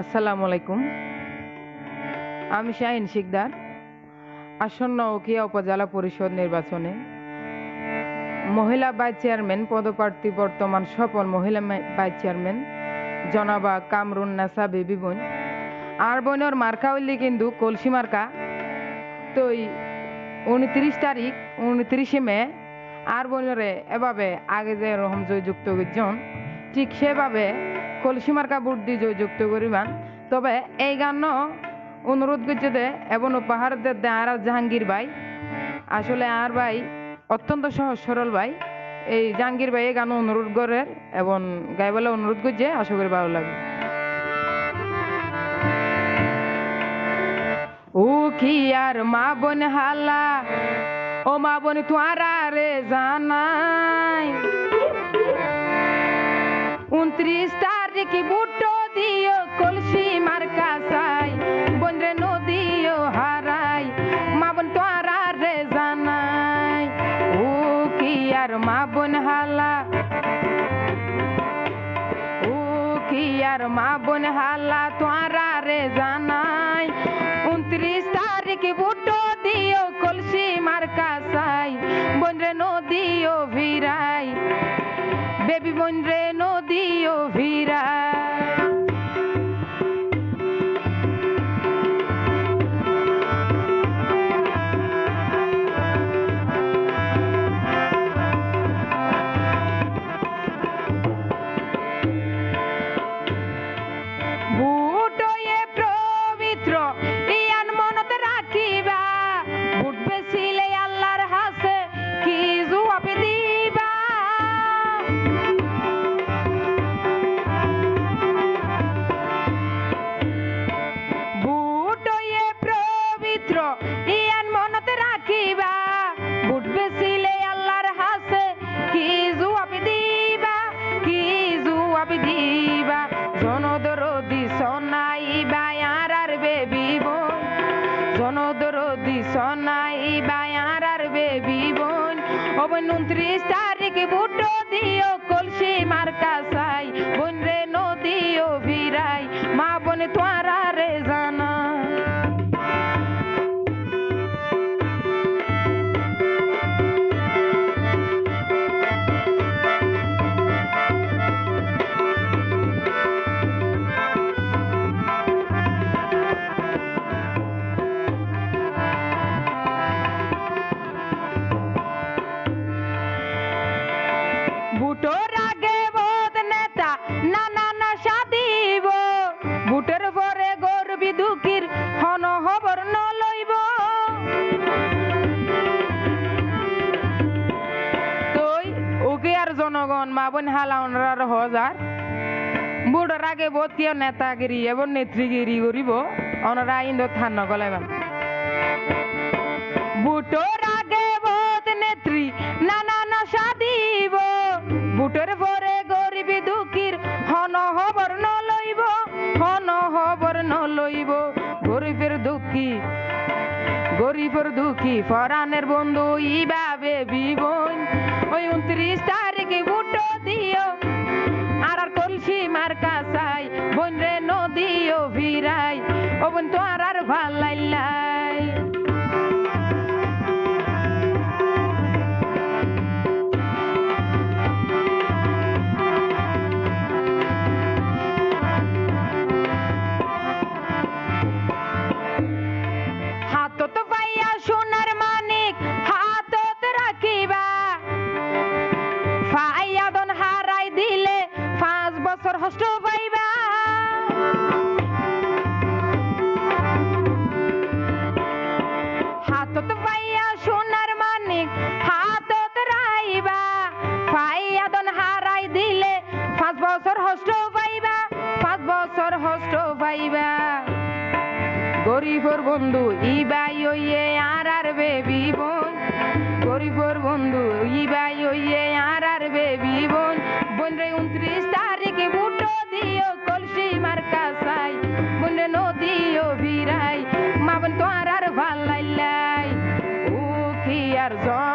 আসসালামু আলাইকুম। আমি শাহিন শিকদার, আসন্ন উকিয়া উপজেলা পরিষদ নির্বাচনে মহিলা ভাইস চেয়ারম্যান পদপ্রার্থী বর্তমান সফল মহিলা ভাইস চেয়ারম্যান জনাবা কামরুন নাসা বেবি বোন। আর বোনের মার্কা হইলে কিন্তু কলসি মার্কা। তো উনত্রিশ তারিখ, উনত্রিশে মে, আর বোনরে এভাবে আগে যে রকম জয়যুক্ত করছেন ঠিক সেভাবে কলসি মার্কা বুট দিয়ে জয়যুক্ত করিবান তবে এই গান অনুরোধ করছে দে এবং উপহার দে আর জাহাঙ্গীর ভাই। আসলে আর ভাই অত্যন্ত সহজ সরল ভাই। এই জাহাঙ্গীর ভাই এই গান অনুরোধ করে এবং গাইবেলা অনুরোধ করছে, আশা করি ভালো লাগবে। ও কি আর মা বোন হালা, ও মা বোন তোয়ারা রে জানাই। আর মা বোন হালা তোরা রে জানাই। উনত্রিশ তারিখ বুটো দিও কলসি মার্কা সাই রে নদীও ভিরাই বেবি বোন রে নদীও ভিরাই জনদরদি সনাইবা আর আর বেবি বোন। ওবন উনত্রিশ তারিখ বুটো দিও কলসি মার্কা সাই বোন জনগণ মা বোন হালাউনরার হজার। বুড়োর বোধ কেউ নেতাগিরি এবং নেত্রীগিরি করিব। অনরা ইন্দ থান নগলাইবাম বুটোর আগে বোধ নেত্রী বুটের গরিবি দুঃখীর হন হবর ন লইব। হন হবর ন লইব। গরিবের দুঃখী গরিবের দুঃখী ফরানের বন্ধু ইভাবে বিবন। ওই উনত্রিশ তারিখে বুটো দিও। আর আর কলসি মার চাই বোন রে নদীও ভিরাই ও বোন তো আর আর ভালো লাইলাই গরিবর বন্ধু, ইবাই ওইয়ে আর আর বেবি বোন। গরিবর বন্ধু, ইবাই ওইয়ে আর আর বেবি বোন। বোন রে উনত্রিশ তারিখে বুটো দিও কলসি মার কাসাই বোন রে নদীও ভিরাই মা বোন তো আর আর ভালো লাইলাই ও কি আর জনগণ